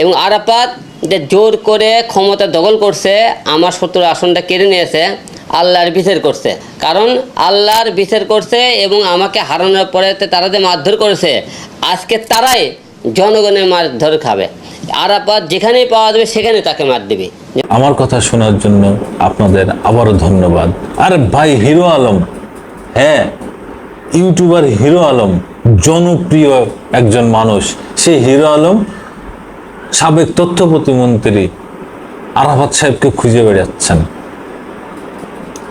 এবং আরাফাত যে জোর করে ক্ষমতা দখল করছে, আমার সত্তর আসনটা কেড়ে নিয়েছে, আল্লাহর বিচার করছে। কারণ আল্লাহর বিচার করছে এবং আমাকে হারানোর পরে তারা যে মারধর করেছে, আজকে তারাই জনগণের মারধর খাবে। আরাফাত যেখানেই পাওয়া যাবে সেখানে তাকে মার দেবে। আমার কথা শোনার জন্য আপনাদের আবারও ধন্যবাদ। আর ভাই হিরো আলম হ্যাঁ ইউটিউবার হিরো আলম, জনপ্রিয় একজন মানুষ। সেই হিরো আলম সাবেক তথ্য প্রতিমন্ত্রী আরাফাত সাহেবকে খুঁজে বেড়াচ্ছেন।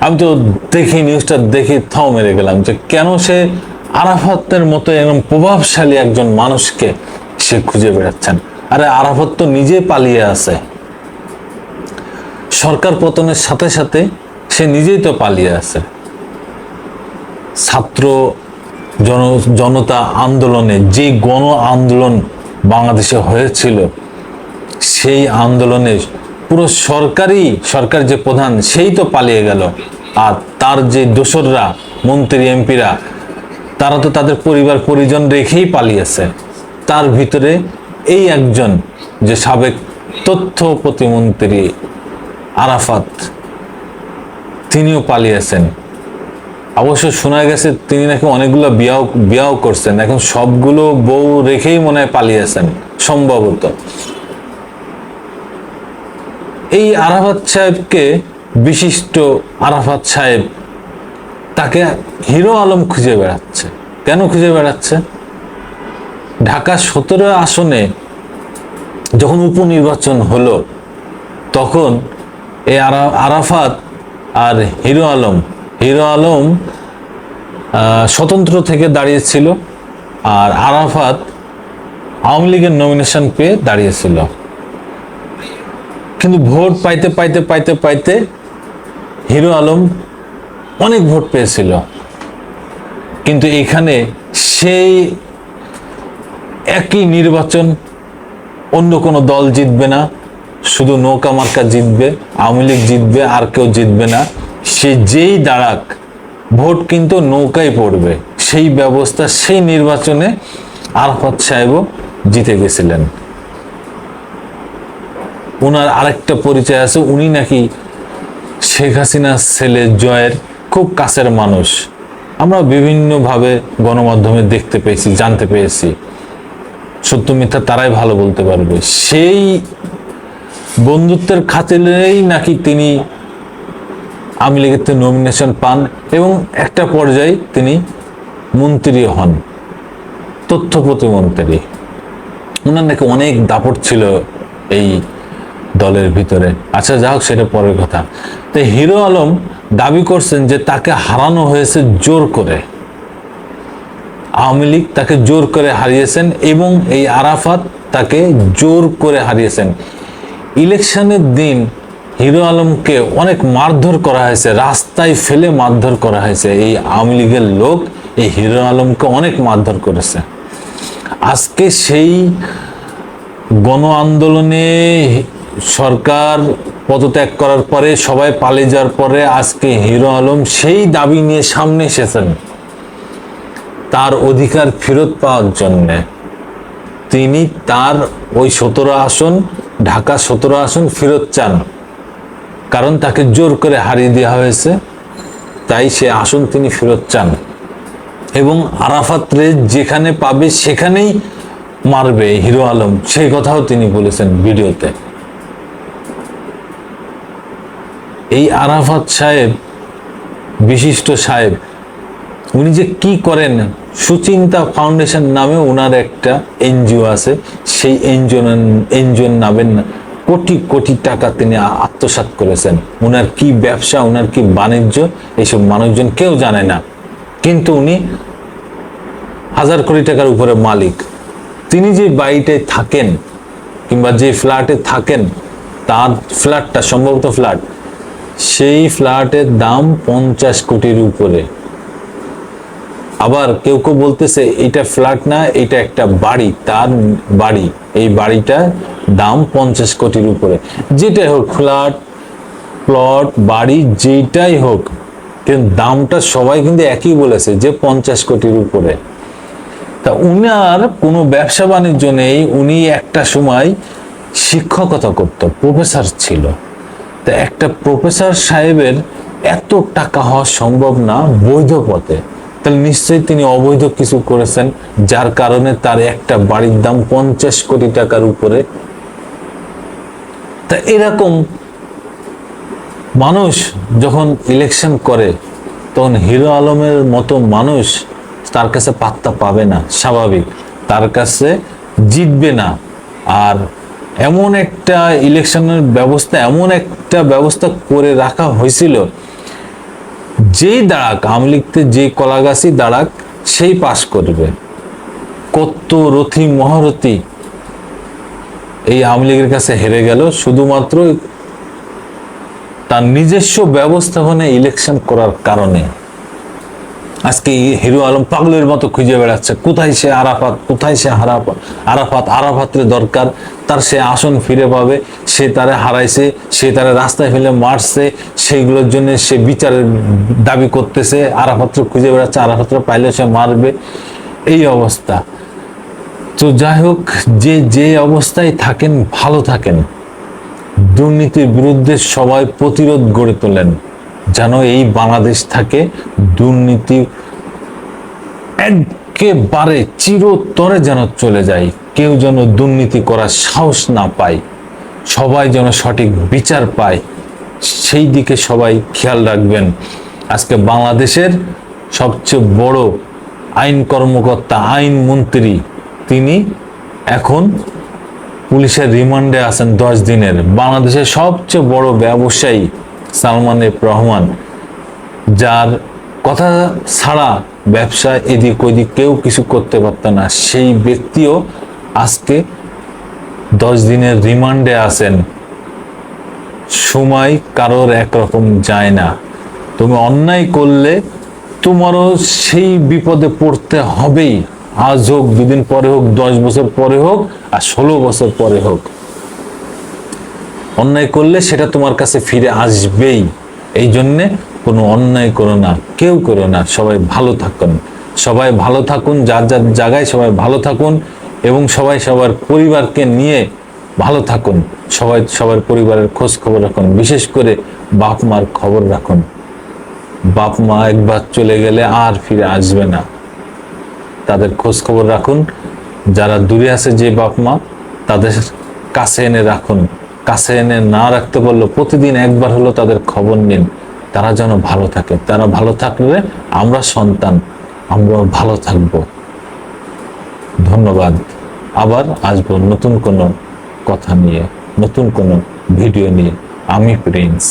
আমি তো দেখি নিউজটা দেখি, থাও মেরে গেলাম যে কেন সে আরাফাতের মতো এরকম প্রভাবশালী একজন মানুষকে সে খুঁজে বেড়াচ্ছেন। আরে আরাফাত তো নিজে পালিয়ে আছে। সরকার পতনের সাথে সাথে সে নিজেই তো পালিয়ে আছে। ছাত্র জন, জনতা আন্দোলনে যে গণ আন্দোলন বাংলাদেশে হয়েছিল সেই আন্দোলনে পুরো সরকারি সরকার যে প্রধান, সেই তো পালিয়ে গেল। আর তার যে দোসররা, মন্ত্রী, এমপিরা, তারা তো তাদের পরিবার, পরিজন রেখেই পালিয়েছে। তার ভিতরে এই একজন যে সাবেক তথ্য প্রতিমন্ত্রী আরাফাত, তিনিও পালিয়েছেন। অবশ্য শোনা গেছে তিনি নাকি অনেকগুলো বিয়াও বিয়াও করছেন। এখন সবগুলো বউ রেখেই মনে হয় পালিয়েছেন, সম্ভবত। এই আরাফাত সাহেবকে বিশিষ্ট আরাফাত সাহেব তাকে হিরো আলম খুঁজে বেড়াচ্ছে। কেন খুঁজে বেড়াচ্ছে? ঢাকা সতেরো আসনে যখন উপনির্বাচন হলো, তখন আরা- আরাফাত আর হিরো আলম হিরো আলম স্বতন্ত্র থেকে দাঁড়িয়েছিল আর আরাফাত আওয়ামী লীগের নমিনেশন পেয়ে দাঁড়িয়েছিল। কিন্তু ভোট পাইতে পাইতে পাইতে পাইতে হিরো আলম অনেক ভোট পেয়েছিল। কিন্তু এখানে সেই একই নির্বাচন অন্য কোনো দল জিতবে না, শুধু নৌকা মার্কা জিতবে, আওয়ামী লীগ জিতবে, আর কেউ জিতবে না। সে যেই দাঁড়াক, ভোট কিন্তু নৌকায় পড়বে। সেই ব্যবস্থা, সেই নির্বাচনে আরফত সাহেবও জিতে গেছিলেন। ওনার আরেকটা পরিচয় আছে, উনি নাকি শেখ হাসিনার ছেলে জয়ের খুব কাছের মানুষ। আমরা বিভিন্নভাবে গণমাধ্যমে দেখতে পেয়েছি, জানতে পেয়েছি। সত্য মিথ্যা তারাই ভালো বলতে পারবে। সেই বন্ধুত্বের খাতিরেই নাকি তিনি আওয়ামী লীগের নমিনেশন পান এবং একটা পর্যায়ে তিনি মন্ত্রী হন, তথ্য প্রতিমন্ত্রী। ওনার নাকি অনেক দাপট ছিল এই দলের ভিতরে। আচ্ছা যা হোক, সেটা পরের কথা। তো হিরো আলম দাবি করছেন যে তাকে হারানো হয়েছে জোর করে। আওয়ামী লীগ তাকে জোর করে হারিয়েছেন এবং এই আরাফাত তাকে জোর করে হারিয়েছেন। ইলেকশনের দিন হিরো আলমকে অনেক মারধর করা হয়েছে, রাস্তায় ফেলে মারধর করা হয়েছে। এই আওয়ামী লীগের লোক এই হিরো আলমকে অনেক মারধর করেছে। আজকে সেই গণ আন্দোলনে সরকার পদত্যাগ করার পরে, সবাই পালিয়ে যাওয়ার পরে আজকে হিরো আলম সেই দাবি নিয়ে সামনে এসেছেন। তার অধিকার ফেরত পাওয়ার জন্য। তিনি তার ওই সতেরো আসন, ঢাকা সতেরো আসন ফেরত চান। কারণ তাকে জোর করে হারিয়ে দেওয়া হয়েছে। তাই সে আসন তিনি ফেরত চান। এবং আরাফাত যেখানে পাবে সেখানেই মারবে হিরো আলম। সেই কথাও তিনি বলেছেন ভিডিওতে। এই আরাফাত সাহেব, বিশিষ্ট সাহেব, উনি যে কি করেন, সুচিন্তা ফাউন্ডেশন নামে ওনার একটা এনজিও আছে, সেই এনজিও এনজিওর নামে কোটি কোটি টাকা তিনি আত্মসাৎ করেছেন। ওনার কি ব্যবসা ওনার কি বাণিজ্য, এইসব মানুষজন কেউ জানে না। কিন্তু উনি হাজার কোটি টাকার উপরে মালিক। তিনি যে বাড়িতে থাকেন কিংবা যে ফ্ল্যাটে থাকেন, তার ফ্ল্যাটটা সম্ভবত ফ্ল্যাট সেই ফ্ল্যাটের দাম পঞ্চাশ কোটির উপরে। আবার কেউ কেউ বলতেছে এটা ফ্ল্যাট না এটা একটা বাড়ি, তার বাড়ি। এই বাড়িটা দাম পঞ্চাশ কোটির উপরে। যেটাই হোক, ফ্ল্যাট, প্লট, বাড়ি, যেটাই হোক, কিন্তু দামটা সবাই কিন্তু একই বলেছে যে পঞ্চাশ কোটির উপরে। তা উনার কোনো ব্যবসা বাণিজ্য নেই, উনি একটা সময় শিক্ষকতা করত, প্রফেসর ছিল। তা একটা প্রফেসর সাহেবের এত টাকা হওয়া সম্ভব না বৈধ পথে। তাহলে নিশ্চয়ই তিনি অবৈধ কিছু করেছেন, যার কারণে তার একটা বাড়ির দাম পঞ্চাশ কোটি টাকার উপরে। তা এরকম মানুষ যখন ইলেকশন করে, তখন হিরো আলমের মতো মানুষ তার কাছে পাত্তা পাবে না, স্বাভাবিক। তার কাছে জিতবে না, আর এমন একটা ইলেকশনের ব্যবস্থা, এমন একটা ব্যবস্থা করে রাখা হয়েছিল। যেই দাঁড়াক, আওয়ামী লীগতে যে কলাগাছি দাঁড়াক, সেই পাশ করবে। কত রথি, মহারথী এই আওয়ামী লীগের কাছে হেরে গেল। শুধুমাত্র তার নিজস্ব ব্যবস্থাপনায় ইলেকশন করার কারণে। আজকে হিরো আলম পাগলের মতো খুঁজে বেড়াচ্ছে। কোথায় সে আরাফাত? কোথায় সে হারাফাত আরাফাত? আরাফাতের দরকার। তার সে আসন ফিরে পাবে, সে তারে হারাইছে, সে তারে রাস্তায় ফেলে মারছে, সেইগুলোর জন্য সে বিচারের দাবি করতেছে। আরাফাত্র খুঁজে বেড়াচ্ছে আরাফাত্র পাইলে সে মারবে। এই অবস্থা। তো যাই হোক, যে যে অবস্থায় থাকেন, ভালো থাকেন। দুর্নীতির বিরুদ্ধে সবাই প্রতিরোধ গড়ে তোলেন। যেন এই বাংলাদেশ থাকে দুর্নীতি একেবারে চিরতরে যেন চলে যায়। কেউ যেন দুর্নীতি করার সাহস না পায়। সবাই যেন সঠিক বিচার পায়। সেই দিকে সবাই খেয়াল রাখবেন। আজকে বাংলাদেশের সবচেয়ে বড় আইন কর্মকর্তা, আইন মন্ত্রী তিনি এখন পুলিশের রিমান্ডে আছেন দশ দিনের। বাংলাদেশের সবচেয়ে বড় ব্যবসায়ী সালমান এফ রহমান, যার কথা ছাড়া ব্যবসা এদিক ওদিক কেউ কিছু করতে পারত না। সেই ব্যক্তিও আজকে দশ দিনের রিমান্ডে আছেন। সময় কারোর একরকম যায় না। তুমি অন্যায় করলে তোমারও সেই বিপদে পড়তে হবেই। আজ হোক, দুদিন পরে হোক, দশ বছর পরে হোক আর ষোলো বছর পরে হোক। অন্যায় করলে সেটা তোমার কাছে ফিরে আসবেই। এই জন্যে কোনো অন্যায় করো না, কেউ করো না, সবাই ভালো থাকুন। সবাই ভালো থাকুন, যার যার জায়গায় সবাই ভালো থাকুন এবং সবাই সবার পরিবারকে নিয়ে ভালো থাকুন। সবাই সবার পরিবারের খোঁজ খবর রাখুন, বিশেষ করে বাপ মার খবর রাখুন। বাপ মা একবার চলে গেলে আর ফিরে আসবে না। তাদের খোঁজ খবর রাখুন, যারা দূরে আছে যে বাপ মা, তাদের কাছে এনে রাখুন। কাছে এনে না রাখতে পারলেও প্রতিদিন একবার হলো তাদের খবর নিন, তারা যেন ভালো থাকে। তারা ভালো থাকলে আমরা সন্তান আমরা ভালো থাকব। ধন্যবাদ। আবার আসব নতুন কোনো কথা নিয়ে, নতুন কোনো ভিডিও নিয়ে। আমি প্রিন্স।